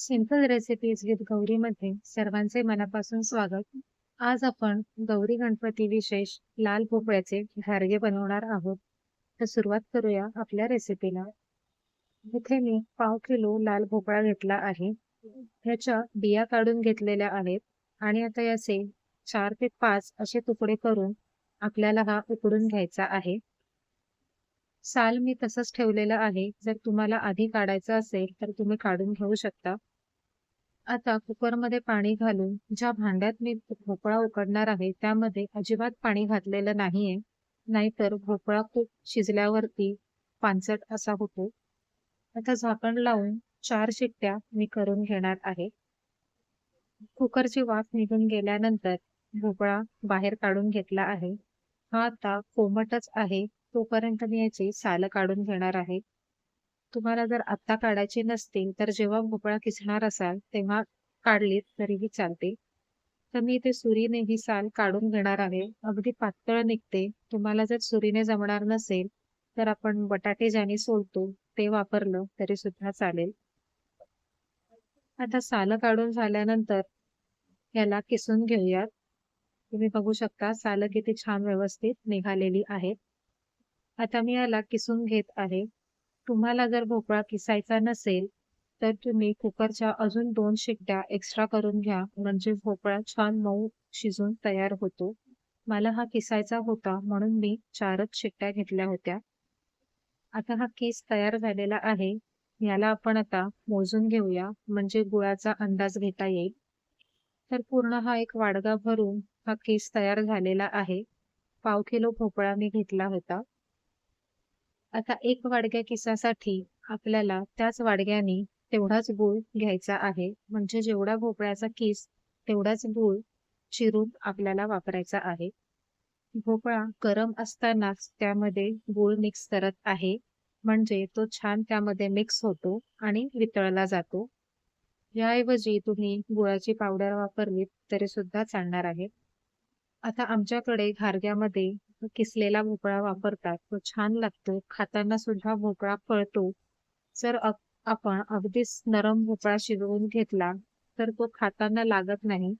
Simple recipes with गौरीमध्ये सर्वांचे मनापासून स्वागत. आज आपण गौरी गणपती विशेष लाल भोपळ्याचे घारगे बनवणार आहोत. तर सुरुवात करूया आपल्या रेसिपीला इथे मी पाव किलो लाल भोपळा घेतला आहे. ह्याच्या बिया काढून घेतलेल्या आहेत आणि आता याचे चार ते पाच असे तुकडे करून आपल्याला हा उकडून घ्यायचा आहे. साल मी तसंच ठेवलेलं आहे. जर तुम्हाला आधी काढायचं असेल तर तुम्ही काढून घेऊ शकता. आता कुकरमध्ये पाणी घालून ज्या भांड्यात मी भोपळा उकडणार आहे त्यामध्ये अजिबात पाणी घातलेलं नाहीये. नाहीतर भोपळा खूप शिजल्यावरती पानसट असा होतो. आता झाकण लावून चार शिट्ट्या मी करून घेणार आहे. कुकरची वाफ निघून गेल्यानंतर भोपळा बाहेर काढून घेतला आहे. हा आता कोमटच आहे तोपर्यंत मी याची साल काढून घेणार आहे. तुम्हाला जर आत्ता काढायची नसतील तर जेव्हा भोपळा किसणार असाल तेव्हा काढलीत तरीही चालते. तर मी इथे सुरीने ही साल काढून घेणार आहे. अगदी पातळ निघते. तुम्हाला जर सुरीने जमणार नसेल तर आपण बटाटे ज्याने सोलतो ते वापरलं तरी सुद्धा चालेल. आता साल काढून झाल्यानंतर याला किसून घेऊयात. तुम्ही बघू शकता साल किती छान व्यवस्थित निघालेली आहेत. आता मी याला किसून घेत आहे. तुम्हाला जर भोपळा किसायचा नसेल तर तुम्ही कुकरच्या अजून दोन शिट्ट्या एक्स्ट्रा करून घ्या. म्हणजे भोपळा छान मऊ शिजून तयार होतो. मला हा किसायचा होता म्हणून मी चारच शिट्ट्या घेतल्या होत्या. आता हा केस तयार झालेला आहे. याला आपण आता मोजून घेऊया. म्हणजे गुळाचा अंदाज घेता येईल. तर पूर्ण हा एक वाडगा भरून हा केस तयार झालेला आहे. पाव किलो भोपळा मी घेतला होता. आता एक वाडग्या किसासाठी आपल्याला त्याच वाडग्याने तेवढाच गूळ घ्यायचा आहे. म्हणजे जेवढा भोपळ्याचा किस तेवढाच गूळ चिरून आपल्याला वापरायचा आहे. भोपळा गरम असतानाच त्यामध्ये गूळ मिक्स करत आहे. म्हणजे तो छान त्यामध्ये मिक्स होतो आणि वितळला जातो. याऐवजी तुम्ही गुळाची पावडर वापरलीत तरी सुद्धा चालणार आहे. आता आमच्याकडे घारग्यामध्ये किसलेला भोपळा वापरतात तो छान लागतो. खाताना सुद्धा भोपळा फळतो. जर आपण अगदीच नरम भोपळा शिजवून घेतला तर तो खाताना लागत नाही.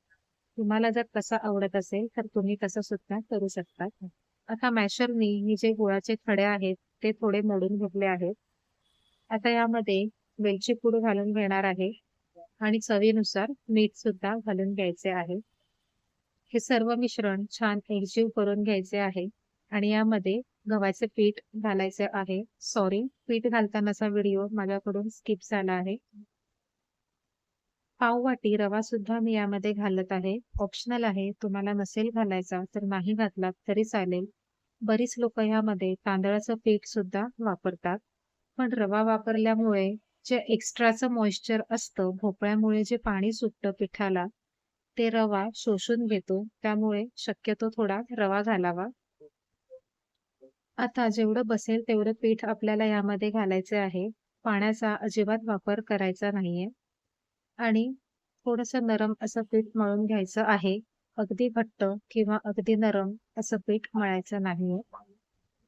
तुम्हाला जर कसा आवडत असेल तर तुम्ही तसं सुद्धा करू शकता. आता मॅशरनी हे जे गुळाचे खडे आहेत ते थोडे मोडून घेतले आहेत. आता यामध्ये वेलची पूड घालून घेणार आहे. आणि चवीनुसार मीठ सुद्धा घालून घ्यायचे आहे. हे सर्व मिश्रण छान एकजीव करून घ्यायचे आहे. आणि यामध्ये गव्हाचे पीठ घालायचे आहे. सॉरी पीठ घालतानाचा व्हिडिओ माझ्याकडून स्किप झाला आहे. पाव वाटी रवा सुद्धा मी यामध्ये घालत आहे. ऑप्शनल आहे तुम्हाला नसेल घालायचा तर नाही घातला तरी चालेल. बरीच लोक यामध्ये तांदळाचं पीठ सुद्धा वापरतात. पण रवा वापरल्यामुळे जे एक्स्ट्राचं मॉइश्चर असतं भोपळ्यामुळे जे पाणी सुटतं पिठाला ते रवा शोषून घेतो. त्यामुळे शक्यतो थोडा रवा घालावा. आता जेवढं बसेल तेवढं पीठ आपल्याला यामध्ये घालायचे आहे. पाण्याचा अजिबात वापर करायचा नाहीये. आणि थोडस नरम असं पीठ मळून घ्यायचं आहे. अगदी घट्ट किंवा अगदी नरम असं पीठ मळायचं नाहीये.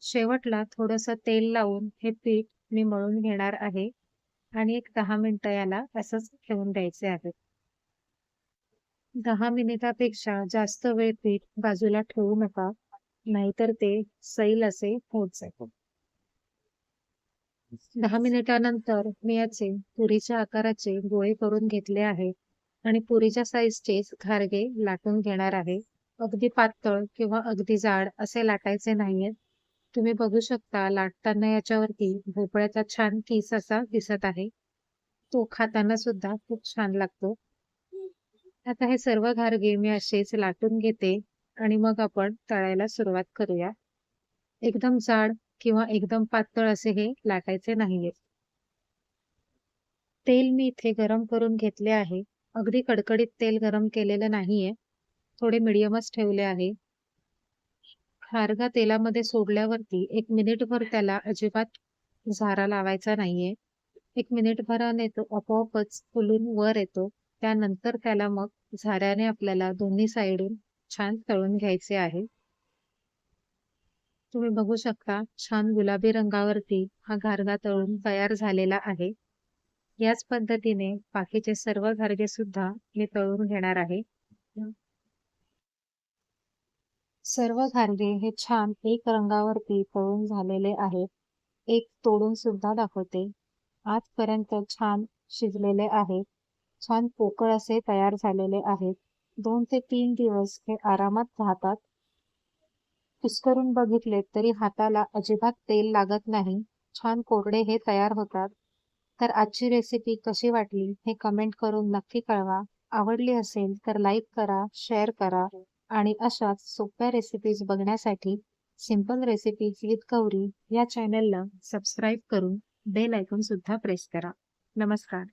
शेवटला थोडस तेल लावून हे पीठ मी मळून घेणार आहे. आणि एक दहा मिनिटं याला असंच ठेवून द्यायचे आहे. दहा मिनिटापेक्षा जास्त वेळ पीठ बाजूला ठेवू नका नाहीतर ते सैल असे होत जातो दहा मिनिटानंतर मी याचे पुरीच्या आकाराचे गोळे करून घेतले आहे आणि पुरीच्या साईजचे घारगे लाटून घेणार आहे. अगदी पातळ किंवा अगदी जाड असे लाटायचे नाहीयेत तुम्ही बघू शकता लाटताना याच्यावरती भोपळ्याचा छान किस असा दिसत आहे. तो खाताना सुद्धा खूप छान लागतो. आता हे सर्व घारगे मी असेच लाटून घेते आणि मग आपण तळायला सुरुवात करूया. एकदम जाड किंवा एकदम पातळ असे हे लाटायचे नाहीये. तेल मी इथे गरम करून घेतले आहे. अगदी कडकडीत तेल गरम केलेलं नाहीये. थोडे मिडियमच ठेवले आहे. खारगा तेलामध्ये सोडल्यावरती एक मिनिटभर त्याला अजिबात झारा लावायचा नाहीये. एक मिनिटभराने तो आपोआपच फुलून वर येतो. त्यानंतर त्याला मग झाऱ्याने आपल्याला दोन्ही साईडून छान तळून घ्यायचे आहे. तुम्ही बघू शकता छान गुलाबी रंगावरती हा घारगा तळून तयार झालेला आहे. याच पद्धतीने बाकीचे सर्व घारगे सुद्धा मी तळून घेणार आहे. सर्व घारगे हे छान एक रंगावरती तळून झालेले आहेत. एक तोडून सुद्धा दाखवते. आजपर्यंत छान शिजलेले आहेत. छान पोकळ असे तयार झालेले आहेत. दोन ते तीन दिवस हे आरामात राहतात. कुस्करून बघितले तरी हाताला अजिबात तेल लागत नाही. छान कोरडे हे तयार होतात. तर आजची रेसिपी कशी वाटली हे कमेंट करून नक्की कळवा. आवडली असेल तर लाईक करा शेअर करा आणि अशाच सोप्या रेसिपीज बघण्यासाठी सिंपल रेसिपीज विथ गौरी या चॅनलला सबस्क्राईब करून बेल आयकॉन सुद्धा प्रेस करा. नमस्कार.